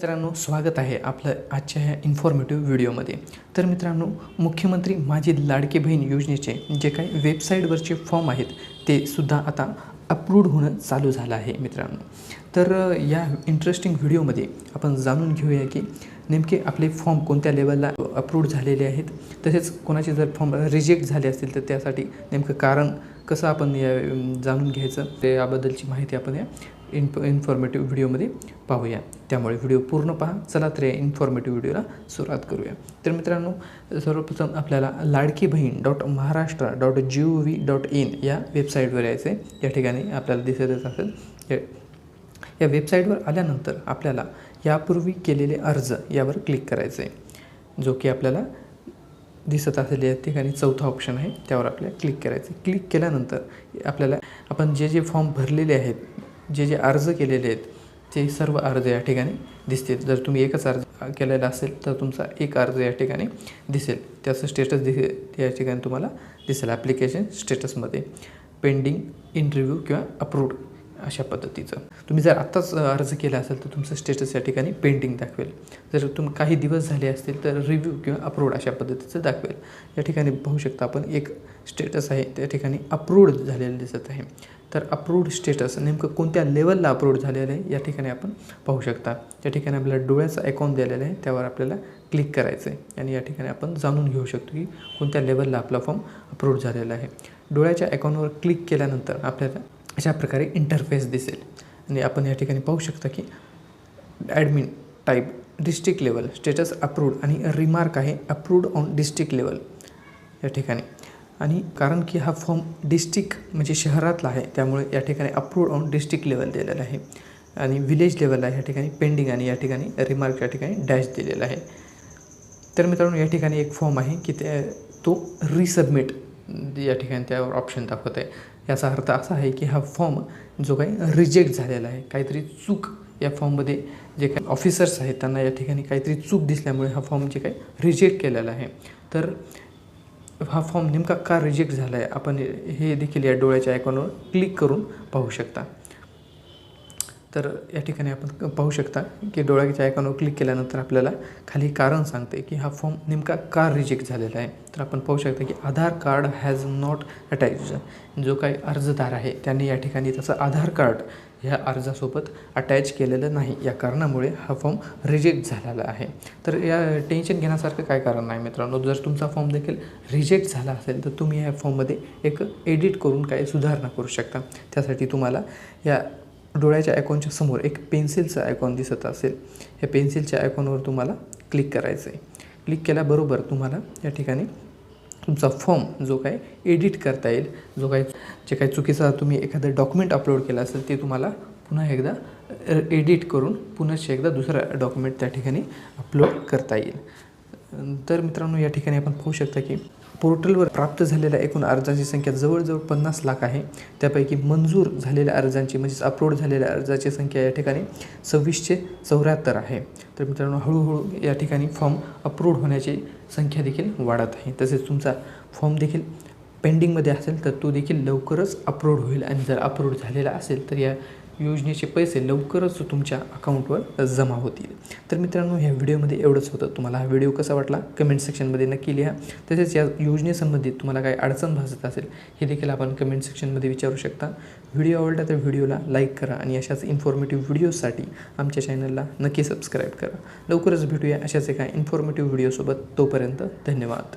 मित्रांनो स्वागत आहे आपलं आजच्या ह्या इन्फॉर्मेटिव्ह व्हिडिओमध्ये तर मित्रांनो मुख्यमंत्री माझी लाडकी बहीण योजनेचे जे काही वेबसाईटवरचे फॉर्म आहेत ते सुद्धा आता अप्रूव्ड होणं चालू झालं आहे मित्रांनो. तर या इंटरेस्टिंग व्हिडिओमध्ये आपण जाणून घेऊया की नेमके आपले फॉर्म कोणत्या लेवलला अप्रूव्ड झालेले आहेत. तसेच कोणाचे जर फॉर्म रिजेक्ट झाले असतील तर त्यासाठी नेमकं कारण कसं आपण या जाणून घ्यायचं ते याबद्दलची माहिती आपण या इन्फ इन्फॉर्मेटिव्ह व्हिडिओमध्ये पाहूया. त्यामुळे व्हिडिओ पूर्ण पहा. चला तर या इन्फॉर्मेटिव्ह व्हिडिओला सुरुवात करूया. तर मित्रांनो सर्वप्रथम आपल्याला Ladki Bahin dot Maharashtra dot G O V dot in या वेबसाईटवर यायचं आहे या ठिकाणी आपल्याला दिसतच असेल. या वेबसाईटवर आल्यानंतर आपल्याला यापूर्वी केलेले अर्ज यावर क्लिक करायचं आहे जो की आपल्याला दिसत असेल या ठिकाणी चौथा ऑप्शन आहे. त्यावर आपल्याला क्लिक करायचं क्लिक केल्यानंतर आपल्याला आपण जे जे फॉर्म भरलेले आहेत जे जे अर्ज केलेले आहेत ते सर्व अर्ज या ठिकाणी दिसतील. जर तुम्ही एकच अर्ज केलेला असेल तर तुमचा एक अर्ज या ठिकाणी दिसेल. त्याचं स्टेटस दिसे या ठिकाणी तुम्हाला दिसेल. ॲप्लिकेशन स्टेटसमध्ये पेंडिंग इंटरव्ह्यू किंवा अप्रूव्ड अशा पद्धतीचं. तुम्ही जर आत्ताच अर्ज केला असेल तर तुमचं स्टेटस या ठिकाणी पेंटिंग दाखवेल. जर तुम्ही काही दिवस झाले असतील तर रिव्ह्यू किंवा अप्रूव्ड अशा पद्धतीचं दाखवेल. या ठिकाणी पाहू शकता आपण एक स्टेटस आहे त्या ठिकाणी अप्रूव्ड झालेलं दिसत आहे. तर अप्रूव्ड स्टेटस नेमकं कोणत्या लेवलला अप्रूव्ड झालेलं आहे या ठिकाणी आपण पाहू शकता. या ठिकाणी आपल्याला डोळ्याचा अकाउंट दिलेला आहे त्यावर आपल्याला क्लिक करायचं आहे आणि या ठिकाणी आपण जाणून घेऊ शकतो की कोणत्या लेवलला आपला फॉर्म अप्रूव्ड झालेला आहे. डोळ्याच्या अकाउंटवर क्लिक केल्यानंतर आपल्याला अशा प्रकारे इंटरफेस दिसेल. आणि आपण या ठिकाणी पाहू शकता की admin type district level status approved आणि रिमार्क आहे अप्रूव्ड ऑन डिस्ट्रिक्ट लेवल या ठिकाणी. आणि कारण की हा फॉर्म डिस्ट्रिक्ट म्हणजे शहरातला आहे त्यामुळे या ठिकाणी अप्रूव्ड ऑन डिस्ट्रिक्ट लेवल दिलेला आहे. आणि विलेज लेवलला या ठिकाणी पेंडिंग आणि या ठिकाणी रिमार्क या ठिकाणी डॅश दिलेला आहे. तर मित्रांनो या ठिकाणी एक फॉर्म आहे की ते तो रिसबमिट या ठिकाणी त्यावर ऑप्शन दाखवत आहे याचा अर्थ असा आहे की हा फॉर्म जो काही रिजेक्ट झालेला आहे काहीतरी चूक या फॉर्ममध्ये जे काही ऑफिसर्स आहेत त्यांना या ठिकाणी काहीतरी चूक दिसल्यामुळे हा फॉर्म जे काही रिजेक्ट केलेला आहे. तर हा फॉर्म नेमका का रिजेक्ट झाला आहे आपण हे देखील या डोळ्याच्या आयकॉनवर क्लिक करून पाहू शकता. तर या ठिकाणी आपण पाहू शकता की डोळ्याच्या आयकॉनवर क्लिक केल्यानंतर आपल्याला खाली कारण सांगते की हा फॉर्म नेमका का रिजेक्ट झालेला आहे. तर आपण पाहू शकता की Aadhaar card has not attach जो काही अर्जदार आहे त्यांनी या ठिकाणी त्याचं आधार कार्ड ह्या अर्जासोबत अटॅच केलेलं नाही. या कारणामुळे हा फॉर्म रिजेक्ट झालेला आहे. तर या टेन्शन घेण्यासारखं काय कारण नाही मित्रांनो? जर तुमचा फॉर्म देखील रिजेक्ट झाला असेल तर तुम्ही या फॉर्ममध्ये एक एडिट करून काही सुधारणा करू शकता. त्यासाठी तुम्हाला या डोळ्याच्या आयकॉनच्या समोर एक पेन्सिलचं आयकॉन दिसत असेल. या पेन्सिलच्या आयकॉनवर तुम्हाला क्लिक करायचं आहे क्लिक केल्याबरोबर तुम्हाला या ठिकाणी तुमचा फॉर्म जो काय एडिट करता येईल जो काही जे काही चुकीचा तुम्ही एखादं डॉक्युमेंट अपलोड केलं असेल ते तुम्हाला पुन्हा एकदा एडिट करून पुन्हा एकदा दुसरा डॉक्युमेंट त्या ठिकाणी अपलोड करता येईल. तर मित्रांनो या ठिकाणी आपण पाहू शकता की पोर्टलवर प्राप्त झालेल्या एकूण अर्जांची संख्या जवळजवळ पन्नास लाख आहे. त्यापैकी मंजूर झालेल्या अर्जांची म्हणजेच अपलोड झालेल्या अर्जाची संख्या या ठिकाणी सव्वीसशे चौऱ्याहत्तर आहे. तर मित्रांनो हळूहळू या ठिकाणी फॉर्म अपलोड होण्याची संख्या देखील वाढत आहे. तसेच तुमचा फॉर्म देखील पेंडिंगमध्ये असेल तर तो देखील लवकरच अपलोड होईल. आणि जर अपलोड झालेला असेल तर या योजनेचे पैसे लवकरच तुमच्या अकाउंटवर जमा होतील. तर मित्रांनो ह्या व्हिडिओमध्ये एवढंच होतं. तुम्हाला हा व्हिडिओ कसा वाटला? कमेंट सेक्शनमध्ये नक्की लिहा. तसेच या योजनेसंबंधित तुम्हाला काही अडचण भासत असेल हे देखील आपण कमेंट सेक्शनमध्ये विचारू शकता. व्हिडिओ आवडला तर व्हिडिओला लाईक करा आणि अशाच इन्फॉर्मेटिव्ह व्हिडिओसाठी आमच्या चॅनलला नक्की सबस्क्राईब करा. लवकरच भेटूया अशाच एका इन्फॉर्मेटिव्ह व्हिडिओसोबत तोपर्यंत धन्यवाद.